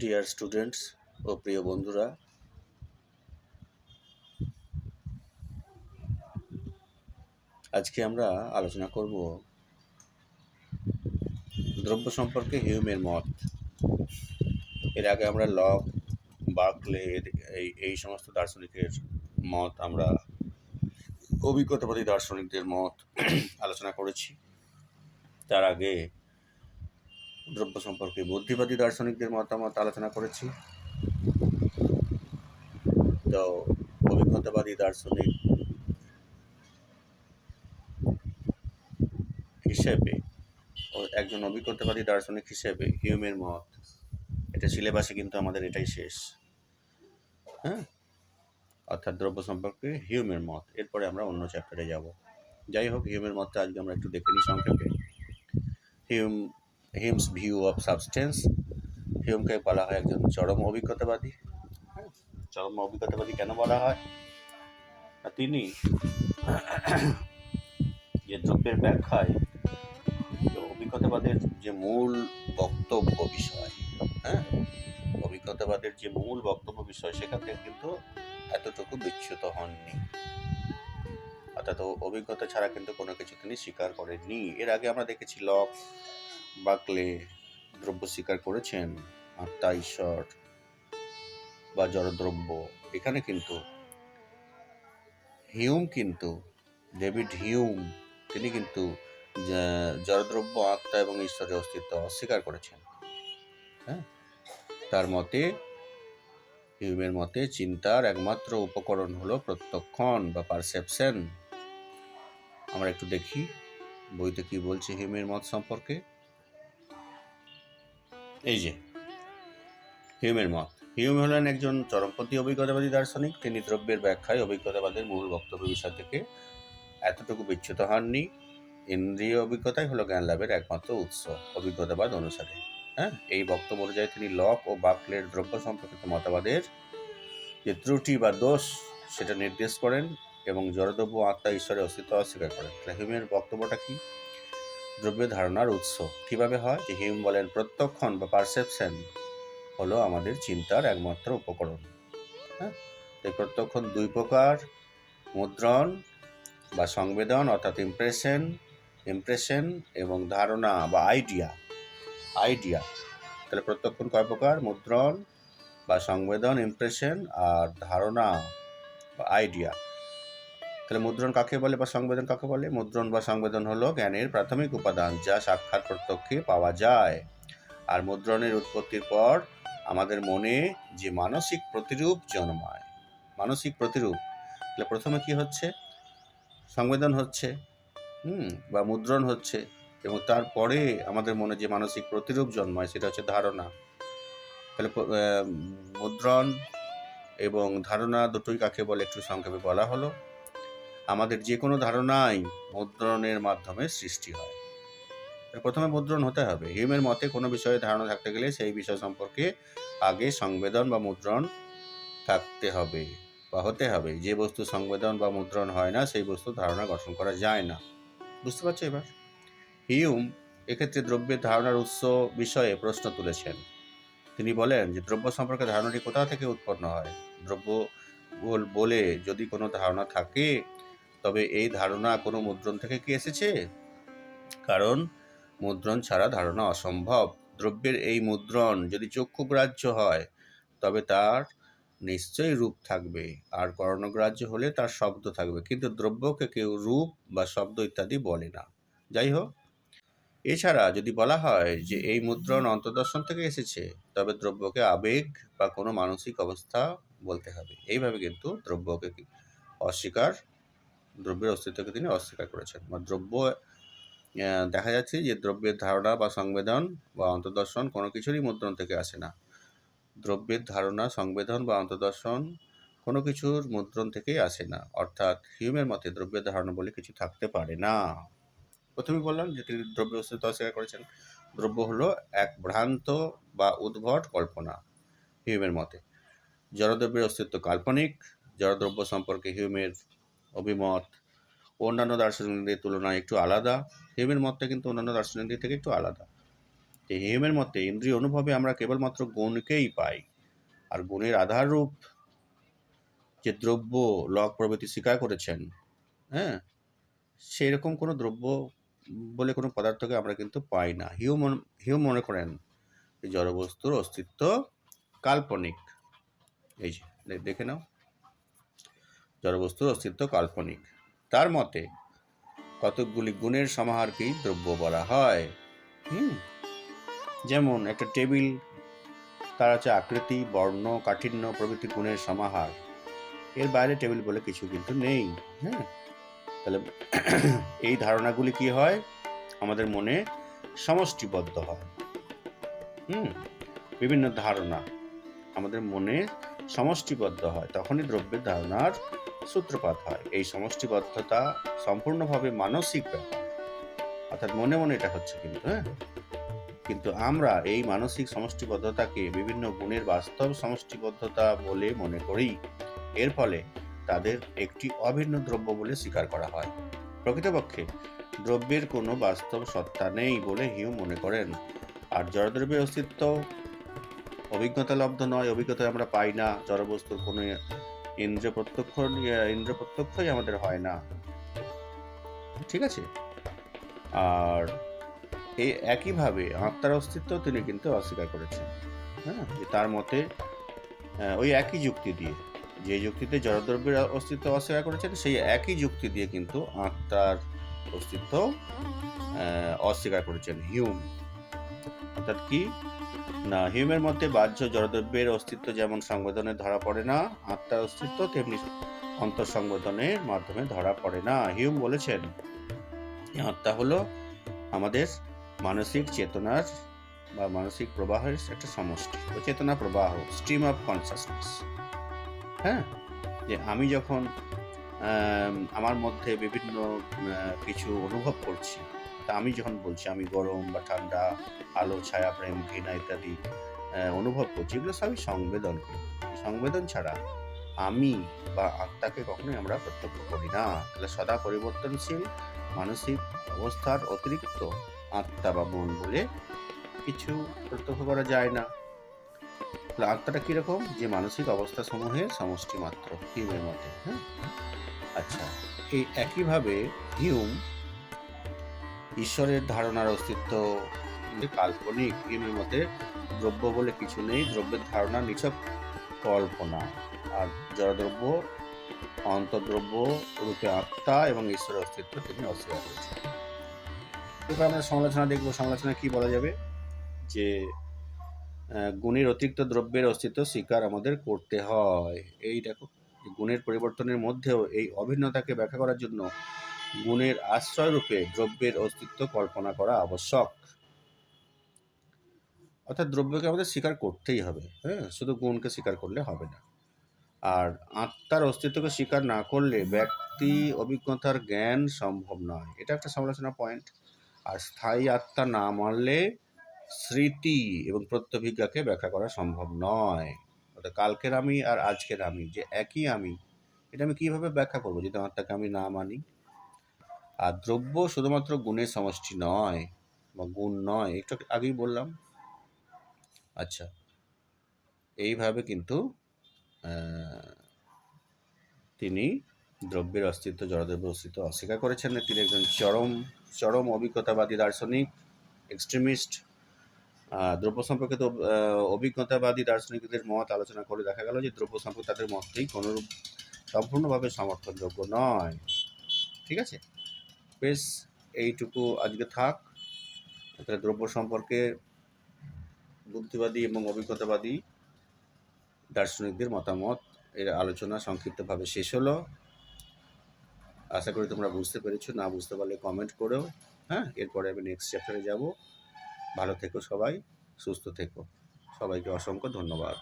Dear students ও প্রিয় বন্ধুরা, আজকে আমরা আলোচনা করব দ্রব্য সম্পর্কে হিউমের মত। এর আগে আমরা লক বার্কলে এই এই সমস্ত দার্শনিকের মত, আমরা অভিজ্ঞতাবাদী দার্শনিকদের মত আলোচনা করেছি। তার আগে দ্রব্য সম্পর্কে বুদ্ধিবাদী দার্শনিকদের মতামত আলোচনা করেছি। তো অভিজ্ঞতাবাদী দার্শনিক হিসেবে একজন অভিজ্ঞতাবাদী দার্শনিক হিসেবে হিউমের মত, এটা সিলেবাসে কিন্তু আমাদের এটাই শেষ। হ্যাঁ? অর্থাৎ দ্রব্য সম্পর্কে হিউমের মত, এরপরে আমরা অন্য চ্যাপ্টারে যাব। যাই হোক, হিউমের মতটা আজকে আমরা একটু দেখে নিই সংক্ষেপে। Hume his view of substance. হিউমকে বলা হয় একজন চরম অভিজ্ঞতাবাদী। চরম অভিজ্ঞতাবাদী কেন বলা হয়? তিনি যে দ্রব্যের ব্যাখ্যায় অভিজ্ঞতাবাদের যে মূল বক্তব্য বিষয় হ্যাঁ? অভিজ্ঞতাবাদের যে মূল বক্তব্য বিষয় সেখান থেকে কিন্তু এতটুকু বিচ্যুত হননি। অর্থাৎ অভিজ্ঞতা ছাড়া কিন্তু কোনো কিছু তিনি স্বীকার করেননি। এর আগে আমরা দেখেছি লক বাকলে দ্রব্য স্বীকার করেছেন আত্মা, ঈশ্বর বা জড়দ্রব্য। এখানে কিন্তু হিউম কিন্তু, ডেভিড হিউম, তিনি কিন্তু জড়দ্রব্য, আত্মা এবং ঈশ্বরের অস্তিত্ব অস্বীকার করেছেন। হ্যাঁ? তার মতে, হিউমের মতে চিন্তার একমাত্র উপকরণ হলো প্রত্যক্ষণ বা পারসেপশন। আমরা একটু দেখি, বইতে কি বলছে হিউমের মত সম্পর্কে? এই যে, হিউমের মত। হিউম হলেন একজন চরমপন্থী অভিজ্ঞতাবাদী দার্শনিক। তিনি দ্রব্যের ব্যাখ্যায় অভিজ্ঞতাবাদের মূল বক্তব্য বিষয় থেকে এতটুকু বিচ্যুত হননি। ইন্দ্রিয় অভিজ্ঞতাই হলো জ্ঞান লাভের একমাত্র উৎস অভিজ্ঞতাবাদ অনুসারে। হ্যাঁ এই বক্তব্য অনুযায়ী তিনি লক ও বাকলের দ্রব্য সম্পর্কিত মতবাদের যে ত্রুটি বা দোষ সেটা নির্দেশ করেন এবং জড়দ্রব্য আত্মা ঈশ্বরের অস্তিত্ব অস্বীকার করেন। তাহলে হিউমের বক্তব্যটা কি? দ্রব্যের ধারণার উৎস। কীভাবে হয়? যে হিউম বলেন প্রত্যক্ষণ বা পারসেপশন হলো আমাদের চিন্তার একমাত্র উপকরণ। হ্যাঁ? এই প্রত্যক্ষণ দুই প্রকার, মুদ্রণ বা সংবেদন অর্থাৎ ইমপ্রেশন ইমপ্রেশন এবং ধারণা বা আইডিয়া আইডিয়া তাহলে প্রত্যক্ষণ কয় প্রকার? মুদ্রণ বা সংবেদন ইমপ্রেশন আর ধারণা বা আইডিয়া তাহলে মুদ্রণ কাকে বলে বা সংবেদন কাকে বলে? মুদ্রণ বা সংবেদন হলো জ্ঞানের প্রাথমিক উপাদান যা সাক্ষাৎ প্রত্যক্ষে পাওয়া যায়। আর মুদ্রণের উৎপত্তির পর আমাদের মনে যে মানসিক প্রতিরূপ জন্মায়। মানসিক প্রতিরূপ। তাহলে প্রথমে কি হচ্ছে? সংবেদন হচ্ছে। হুম, বা মুদ্রণ হচ্ছে। এবং তারপরে আমাদের মনে যে মানসিক প্রতিরূপ জন্মায় সেটা হচ্ছে ধারণা। তাহলে মুদ্রণ এবং ধারণা দুটোই কাকে বলে? একটু সংক্ষেপে বলা হলো। আমাদের যে কোনো ধারণাই মুদ্রণের মাধ্যমে সৃষ্টি হয়। প্রথমে মুদ্রণ হতে হবে। হিউমের মতে কোনো বিষয়ে ধারণা থাকতে গেলে সেই বিষয় সম্পর্কে আগে সংবেদন বা মুদ্রণ থাকতে হবে বা হতে হবে। যে বস্তু সংবেদন বা মুদ্রণ হয় না, সেই বস্তু ধারণা গঠন করা যায় না। বুঝতে পারছ এবার? হিউম এক্ষেত্রে দ্রব্যের ধারণার উৎস বিষয়ে প্রশ্ন তুলেছেন। তিনি বলেন যে, দ্রব্য সম্পর্কে ধারণাটি কোথা থেকে উৎপন্ন হয়? দ্রব্য বলে যদি কোনো ধারণা থাকে তবে এই ধারণা কোনো মুদ্রণ থেকে কি এসেছে? কারণ মুদ্রণ ছাড়া ধারণা অসম্ভব। দ্রব্যের এই মুদ্রণ যদি চক্ষুগ্রাহ্য হয়, তবে তার নিশ্চয়ই রূপ থাকবে। আর কর্ণগ্রাহ্য হলে তার শব্দ থাকবে। কিন্তু দ্রব্যকে কেউ রূপ বা শব্দ ইত্যাদি বলে না। যাই হোক, এছাড়া যদি বলা হয় যে এই মুদ্রণ অন্তর্দর্শন থেকে এসেছে, তবে দ্রব্যকে আবেগ বা কোনো মানসিক অবস্থা বলতে হবে। এইভাবে কিন্তু দ্রব্যকে অস্বীকার দ্রব্যের অস্তিত্বকে তিনি অস্বীকার করেছেন। বা দ্রব্য দেখা যাচ্ছে যে দ্রব্যের ধারণা বা সংবেদন বা অন্তর্দর্শন কোনো কিছুরই মুদ্রণ থেকে আসে না। দ্রব্যের ধারণা, সংবেদন বা অন্তর্দর্শন কোনো কিছুর মুদ্রণ থেকেই আসে না। অর্থাৎ হিউমের মতে দ্রব্যের ধারণা বলে কিছু থাকতে পারে না। প্রথমে বললাম যে তিনি দ্রব্য অস্তিত্ব অস্বীকার করেছেন। দ্রব্য হলো এক ভ্রান্ত বা উদ্ভট কল্পনা হিউমের মতে। জড়দ্রব্যের অস্তিত্ব কাল্পনিক। জড়দ্রব্য সম্পর্কে হিউমের অভিমত। অন্যান্য দার্শনিকদের তুলনায় একটু আলাদা। হেমের মতটা কিন্তু অন্যান্য দার্শনিকদের থেকে একটু আলাদা। যে হিউমের মতে ইন্দ্রিয় অনুভবে আমরা কেবলমাত্র গুণকেই পাই। আর গুণের আধাররূপ যে দ্রব্য লক প্রভৃতি স্বীকার করেছেন হ্যাঁ সেরকম কোনো দ্রব্য বলে কোনো পদার্থকে আমরা কিন্তু পাই না। হিউ মন- হিউ মনে করেন জড়বস্তুর অস্তিত্ব কাল্পনিক। এই যে দেখে নাও। জড়বস্তুর অস্তিত্ব কাল্পনিক। তার মতে, কতকগুলি গুণের সমাহারকেই দ্রব্য বলা হয়। হুম, যেমন একটা টেবিল, তার আছে আকৃতি, বর্ণ, কাঠিন্য প্রভৃতি গুণের সমাহার। এর বাইরে টেবিল বলে কিছু কিন্তু নেই। হ্যাঁ তাহলে এই ধারণাগুলি কি হয়? আমাদের মনে সমষ্টিবদ্ধ হয়। হুম, বিভিন্ন ধারণা। আমাদের মনে সমষ্টিবদ্ধ হয়, তখনই দ্রব্যের ধারণার সূত্রপাত হয়। এই সমষ্টিবদ্ধতা সম্পূর্ণভাবে মানসিক ব্যাপার। অর্থাৎ মনে মনে এটা হচ্ছে কিন্তু হ্যাঁ? কিন্তু আমরা এই মানসিক সমষ্টিবদ্ধতাকে বিভিন্ন গুণের বাস্তব সমষ্টিবদ্ধতা বলে মনে করি। এর ফলে তাদের একটি অভিন্ন দ্রব্য বলে স্বীকার করা হয়। প্রকৃতপক্ষে দ্রব্যের কোনো বাস্তব সত্তা নেই বলে হিউ মনে করেন। আর জড়দ্রব্যের অস্তিত্ব অভিজ্ঞতা লব্ধ নয় অভিজ্ঞতা আমরা পাই না, জড়বস্তুর কোনো ইন্দ্র প্রত্যক্ষ ইন্দ্র প্রত্যক্ষই আমাদের হয় না। ঠিক আছে? আর এই একইভাবে আত্মার অস্তিত্ব তিনি কিন্তু অস্বীকার করেছেন। হ্যাঁ তার মতে ওই একই যুক্তি দিয়ে, যে যুক্তিতে জড়দ্রব্যের অস্তিত্ব অস্বীকার করেছেন, সেই একই যুক্তি দিয়ে কিন্তু আত্মার অস্তিত্ব অস্বীকার করেছেন। হিউম। অর্থাৎ কি? না হিউমের মতে বাহ্য জড়দ্রব্যের অস্তিত্ব যেমন সংবেদনে ধরা পড়ে না, আত্মার অস্তিত্ব তেমনি অন্তঃসংবেদনের মাধ্যমে ধরা পড়ে না। হিউম বলেছেন আত্মা হলো আমাদের মানসিক চেতনার বা মানসিক প্রবাহের একটা সমষ্টি চেতনা প্রবাহ স্ট্রিম অফ কনসাসনেস হ্যাঁ? যে আমি যখন আমার মধ্যে বিভিন্ন কিছু অনুভব করছি তা আমি যখন বলছি, আমি গরম বা ঠান্ডা, আলো, ছায়া, প্রেম, ঘৃণা ইত্যাদি অনুভব করছি, এগুলো সবই সংবেদন সংবেদন ছাড়া আমি বা আত্মাকে কখনোই আমরা প্রত্যক্ষ করি না। তাহলে সদা পরিবর্তনশীল, মানসিক অবস্থার অতিরিক্ত আত্মা বা মন বলে কিছু প্রত্যক্ষ করা যায় না। তাহলে আত্মাটা কীরকম? যে মানসিক অবস্থা সমূহের সমষ্টি মাত্র হিউমের মধ্যে হ্যাঁ? আচ্ছা এই একইভাবে হিউম ঈশ্বরের ধারণার অস্তিত্ব কাল্পনিক হিউমের মতে দ্রব্য বলে কিছু নেই, দ্রব্যের ধারণা নিছক কল্পনা। আর জড়দ্রব্য, অন্তদ্রব্য, রূপে আত্মা এবং ঈশ্বরের অস্তিত্ব তিনি অস্বীকার করেছেন। এবার আমরা সমালোচনা দেখব, সমালোচনা কি বলা যাবে? যে গুণের অতিরিক্ত দ্রব্যের অস্তিত্ব স্বীকার আমাদের করতে হয়। এই দেখো গুণের পরিবর্তনের মধ্যেও এই অভিন্নতাকে ব্যাখ্যা করার জন্য গুণের আশ্রয় রূপে দ্রব্যের অস্তিত্ব কল্পনা করা আবশ্যক। অর্থাৎ দ্রব্যকে আমাদের স্বীকার করতেই হবে হ্যাঁ? শুধু গুণকে স্বীকার করলে হবে না। আর আত্মার অস্তিত্বকে স্বীকার না করলে ব্যক্তি অভিজ্ঞতার জ্ঞান সম্ভব নয়। এটা একটা সমালোচনা পয়েন্ট। আর স্থায়ী আত্মা না মানলে স্মৃতি এবং প্রত্যভিজ্ঞাকে ব্যাখ্যা করা সম্ভব নয়। অর্থাৎ কালকের আমি আর আজকের আমি যে একই আমি, এটা আমি কীভাবে ব্যাখ্যা করব? যদি আত্মাকে আমি না মানি আর দ্রব্য শুধুমাত্র গুণের সমষ্টি নয় বা গুণ নয়, একটু আগেই বললাম। আচ্ছা এইভাবে কিন্তু তিনি দ্রব্যের অস্তিত্ব, জড়দ্রব্যের অস্তিত্ব অস্বীকার করেছেন। তিনি একজন চরম চরম অভিজ্ঞতাবাদী, দার্শনিক এক্সট্রিমিস্ট দ্রব্য সম্পর্কিত অভিজ্ঞতাবাদী দার্শনিকদের মত আলোচনা করে দেখা গেল যে দ্রব্য সম্পর্কে তাদের মতটি কোনোরূপ সম্পূর্ণভাবে সমর্থনযোগ্য নয়। ঠিক আছে? বেশ এইটুকু আজকে থাক। তাহলে দ্রব্য সম্পর্কে বুদ্ধিবাদী এবং অভিজ্ঞতাবাদী দার্শনিকদের মতামত, এর আলোচনা সংক্ষিপ্তভাবে শেষ হলো। আশা করি তোমরা বুঝতে পেরেছ, না বুঝতে পারলে কমেন্ট করো হ্যাঁ এরপরে আমি নেক্সট চ্যাপ্টারে যাব। ভালো থেকো সবাই, সুস্থ থেকো। সবাইকে অসংখ্য ধন্যবাদ।